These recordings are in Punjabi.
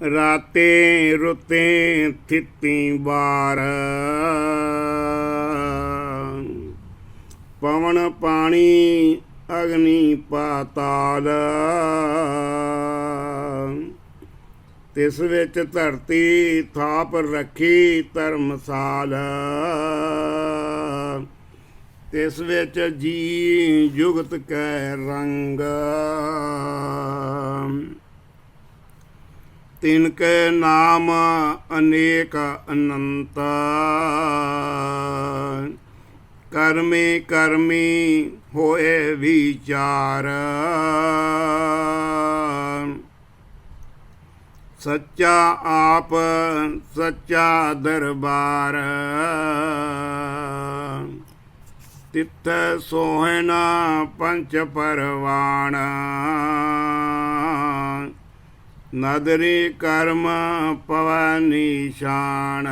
ਰਾਤੇ ਰੁਤੇ ਥਿੱਤੀ ਬਾਰ ਪਵਨ ਪਾਣੀ ਅਗਨੀ ਪਾਤਾਲ। ਤਿਸ ਵਿੱਚ ਧਰਤੀ ਥਾਪ ਰੱਖੀ ਧਰਮਸਾਲ। ਤਿਸ ਵਿੱਚ ਜੀ ਜੁਗਤ ਕੈ ਰੰਗ। ਤਿਨ ਕੈ ਨਾਮ ਅਨੇਕ ਅਨੰਤ। ਕਰਮੇ ਕਰਮੀ ਹੋਏ ਵਿਚਾਰ। ਸੱਚਾ ਆਪ, ਸੱਚਾ ਦਰਬਾਰ। ਤਿੱਥ ਸੋਹਣਾ ਪੰਚ ਪਰਵਾਣ। ਨਦਰੀ ਕਰਮ ਪਵਨੀ ਨਿਸ਼ਾਨ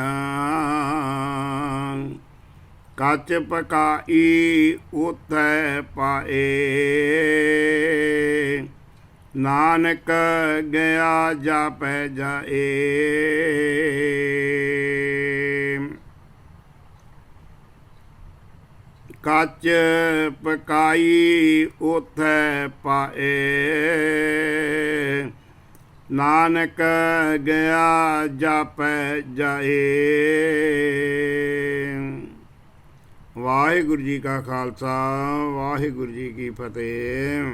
ਕੱਚ ਪਕਾਈ ਉਥੈ ਪਾਏ। ਨਾਨਕ ਗਿਆ ਜਾਪੈ ਜਾਏ। ਕੱਚ ਪਕਾਈ ਉਥੈ ਪਾਏ। ਨਾਨਕ ਗਿਆ ਜਾਪੈ ਜਾਏ। ਵਾਹਿਗੁਰੂ ਜੀ ਕਾ ਖਾਲਸਾ ਵਾਹਿਗੁਰੂ ਜੀ ਕੀ ਫਤਿਹ।